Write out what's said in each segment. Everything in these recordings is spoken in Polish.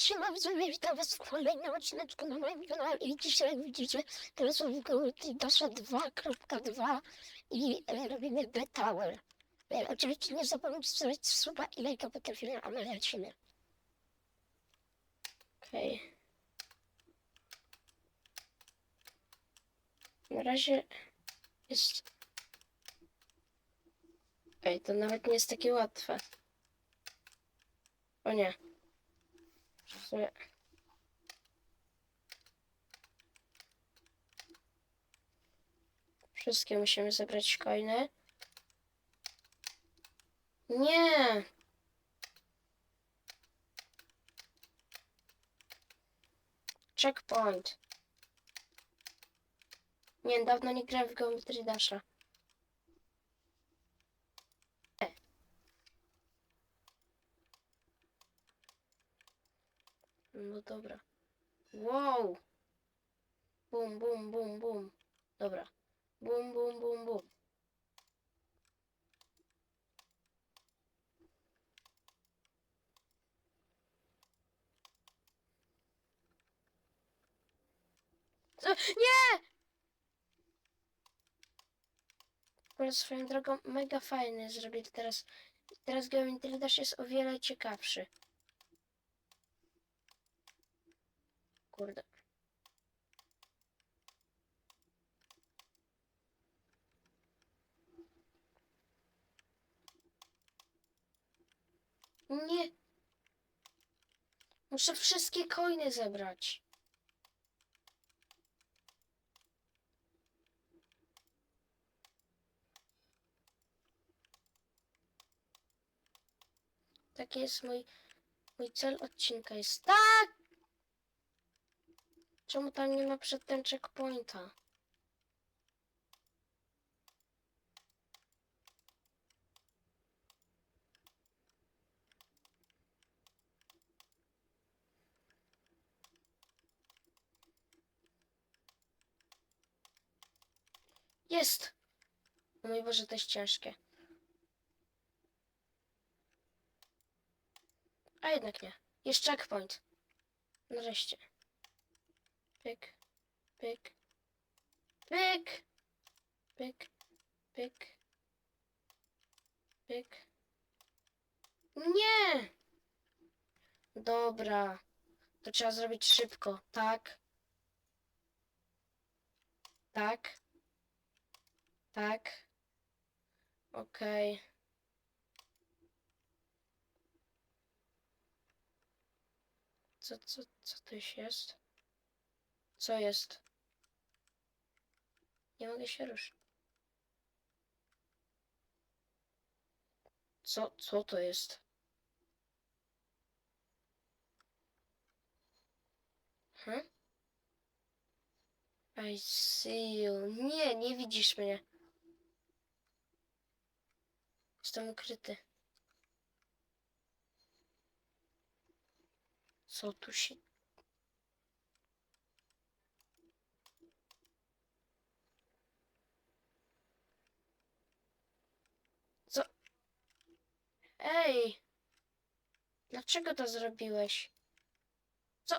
Siema, witam was w kolejnym odcineczku na moim kanale i dzisiaj widzicie w Dasha 2.2 i e, robimy B-Tower. E, oczywiście nie zapomnijcie zostawić suba i lajka pod tym filmem, a my lecimy. Okej. Na razie jest... Ej, to nawet nie jest takie łatwe. O nie. Sumie- Wszystkie musimy zebrać coiny. Nie! Checkpoint. Nie, dawno nie grałem w Geometry Dasha. No dobra. Wow! Bum, bum, bum, bum. Dobra. Bum, bum, bum, bum. Co? Nie! Ale swoją drogą mega fajny zrobić teraz. Teraz Geometry Dash jest o wiele ciekawszy. Kurde. Nie. Muszę wszystkie coiny zebrać. Taki jest mój, mój cel odcinka. Jest tak! Czemu tam nie ma przedtem checkpointa? Jest! O mój Boże, to jest ciężkie. A jednak nie. Jest checkpoint. Nareszcie. Pyk, pyk, pyk, pyk, pyk, pyk. Nie! Dobra. To trzeba zrobić szybko. Tak. Tak. Tak. Okej. Co, co, co to jest? Co jest? Nie mogę się ruszyć. Co, co to jest? Hm? I see you. Nie, nie widzisz mnie. Jestem ukryty. Co tu się... Co? Ej! Dlaczego to zrobiłeś? Co?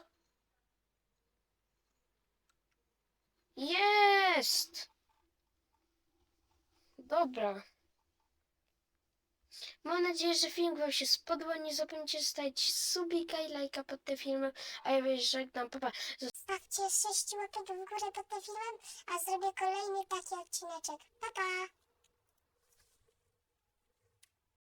Jest! Dobra. Mam nadzieję, że film Wam się spodobał. Nie zapomnijcie zostawić subika i lajka pod tym filmem. A ja już żegnam. Pa, pa. Stawcie 6 łapek w górę pod tym filmem, a zrobię kolejny taki odcineczek. Pa pa!